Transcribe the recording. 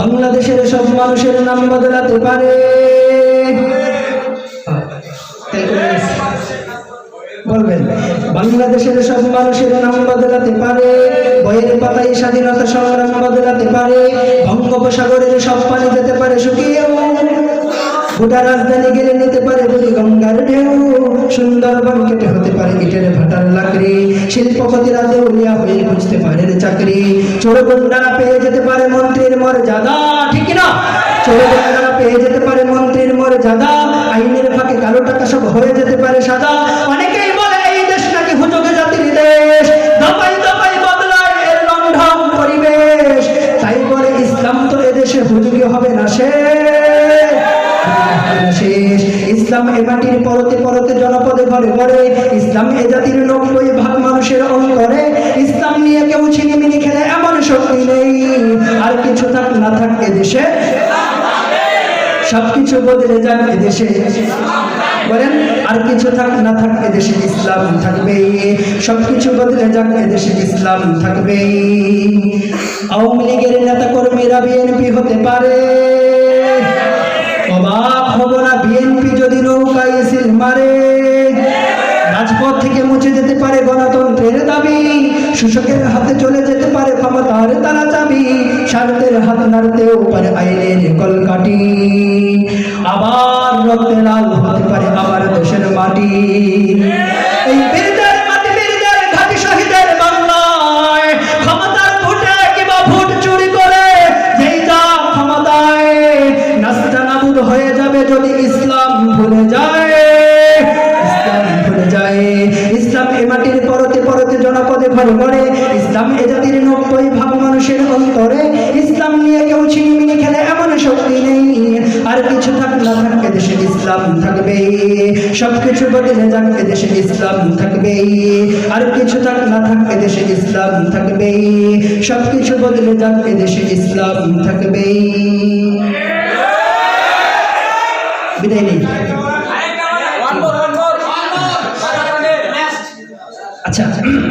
বাংলাদেশের সব মানুষের নাম বদলাতে পারে। বলবেন, বাংলাদেশের সব মানুষের নাম বদলাতে পারে, বইয়ের পাতায় স্বাধীনতা সংগ্রাম বদলাতে পারে, বঙ্গোপসাগরের সব পানি যেতে পারে শুকিয়েও গোটা রাজধানী গেলে নিতে পারে বলি গঙ্গার ঢেউ। সুন্দরবন কেটে হতে পারে ইটের ভাটার লাকড়ি। শিল্পপতিরা দেউলিয়া হয়ে বুঝতে পারে চাকরি। চোরগুন্ডারা পেয়ে যেতে পারে মন্ত্রীর মর্যাদা, ঠিক না চোরগুন্ডারা পেয়ে যেতে পারে মন্ত্রীর মর্যাদা। আইনের ফাঁকে কালো টাকা সব হয়ে যেতে পারে সাদা অনেকেই বলে এই দেশ নাকি হুজুগে জাতির দেশ। দপাই দপাই বদলায় এর লণ্ঠন পরিবেশ। তাই বলে ইসলাম তো এদেশে হুজুগে হবে না শেষ। ইসলাম এ মাটির পরতে পরতে জনপদে ঘরে ঘরে ইসলাম এ জাতির নব্বই ভাগ মানুষের অন্তরে, ইসলাম নিয়ে কেউ ছিনিমিনি খেলে এমন শক্তি নেই। আর কিছু থাক না থাক এদেশে সবকিছু বদলে যাক এদেশে বলেন, আর কিছু থাক না থাক এদেশে ইসলাম থাকবে সবকিছু বদলে যাক এদেশে ইসলাম থাকবে আওয়ামী লীগের নেতা কর্মীরা বিএনপি হতে পারে। অবাক হব না বিএনপি যদি নৌকায় সিল মারে, রাজপথ থেকে মুছে যেতে পারে গণতন্ত্রের দাবি। শোষকের হাতে চলে যেতে পারে ক্ষমতার তারা চাবি। স্বার্থের হাত নাড়তেও পারে আইনের কলকাটি আবার রক্তে লাল হতে পারে আবার দেশের মাটি। এই হয়ে যাবে যদি ইসলাম ভুলে যায়। ইসলাম এ মাটির পরতে পরতে জনপদে ঘরে ইসলাম এ জাতির নব্বই মানুষের অন্তরে। ইসলাম নিয়ে কেউ ছিনিমিনি খেলে এমন শক্তি নেই। আর কিছু থাক না থাক দেশে ইসলাম থাকবে। সবকিছু বদলে যাক দেশে ইসলাম থাকবে। আর কিছু থাক না থাক দেশে ইসলাম থাকবে। বদলে যাক দেশে ইসলাম থাকবে। じ。